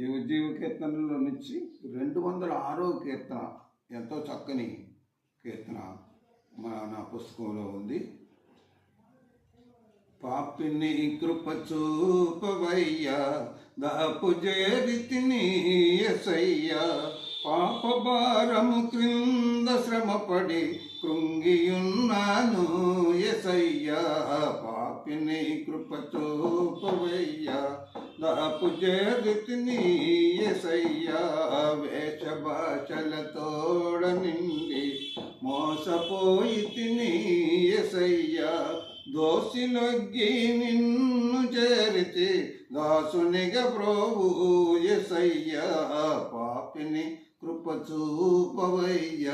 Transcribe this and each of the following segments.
ఈ ఉద్యోగ కీర్తనలో నుంచి రెండు వందల ఆరో కీర్తన ఎంతో చక్కని కీర్తన మన నా పుస్తకంలో ఉంది. పాపిని కృప చూపవయ్యా దాపు చేరితిని ఎసయ్యా పాప భారము క్రింద శ్రమపడి కృంగియున్నాను. ఎసయ్యా పాపిని కృపచోపవయ్యా దాపు చేరితిని ఎసయ్యా వేష భాషలతోడ నిండి మోసపోయి తిని ఎసయ్యా దోసిలొగ్గి నిన్ను చేరితి దాసునిగా ప్రోవు ఎసయ్య పాపిని కృపచూపవయ్య.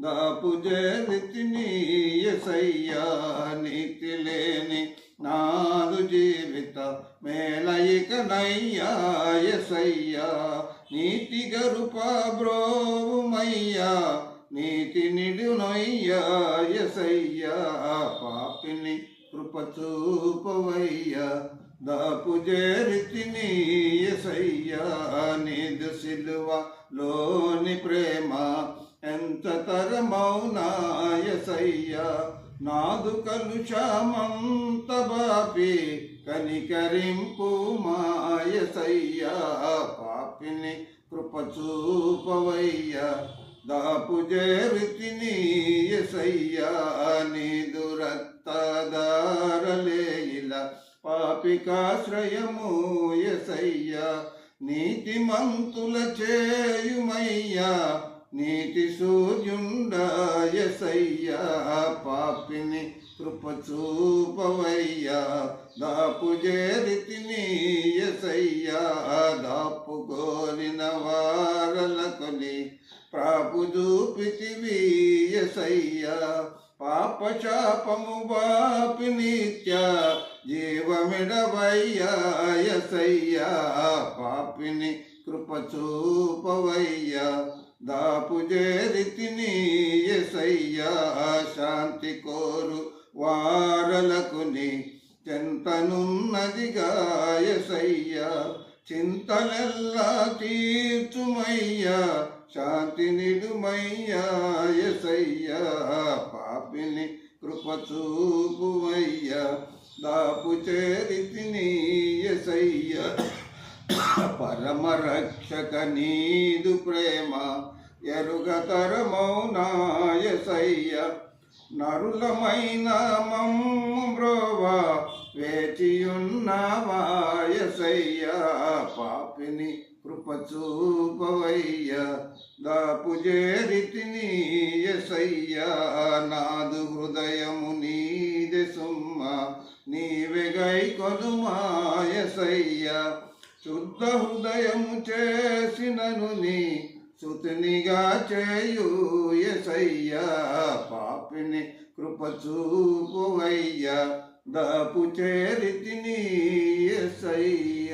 దాపు చేరితి నీ ఎసయ్య నీతి లేని నాదు జీవిత మేలయికనయ్యా ఎసయ్యా. నీతి గరుప బ్రోవుమయ్యా నీతి నిడునయ్యా ఎసయ్యా. పాపిని కృప చూపవయ్యా దాపు చేరితిని ఎసయ్యా నీదు సిలువ లోని ప్రేమ ఎంత తరమౌనా ఎసయ్యా. నాదు కలుషమంత బాపి కనికరింపు మాయసయ్యా పాపిని కృపచూపవయ్యా దాపు చేరితిని ఎసయ్యా నీదు రక్తదారలే పాపికాశ్రయము ఎసయ్యా నీతి మంతుల చేయుమయ్యా నీతి సూర్యుండ ఎసయ్యా పాపిని కృపచూపవయ్యా దాపు చేరితిని ఎసయ్యా దాపు కోరిన వారల కొని ప్రాపు చూపితివి ఎసయ్యా పాప శాపము బాపి నిత్య జీవమిడవయ్యాయసయ్యా పాపిని కృపచూపవయ్యా దాపు చేరితిని ఎసయ్యా శాంతి కోరు వారలకుని చెంతనున్నదిగా ఎసయ్యా చింతలెల్లా తీర్చుమయ్యా శాంతి నిడుమయ్యా ఎసయ్యా పాపిని కృపచూపువయ్యా దాపు చేరితిని ఎసయ్యా. పరమ రక్షక నీదు ప్రేమ ఎరుగతరమౌనాయసయ్య. నరులమైన మమ్ము బ్రోవా వేచియున్నావాయసయ్య. పాపిని కృప చూపవయ్య దాపు చేరితిని ఎసయ్య. నాదు హృదయము నీవెగై కొనుమాయసయ్య శుద్ధ హృదయము చేసినను నీ సుతునిగా చేయు ఎసయ్యా పాపిని కృప చూపువయ్యా దాపు చేరితిని ఎసయ్యా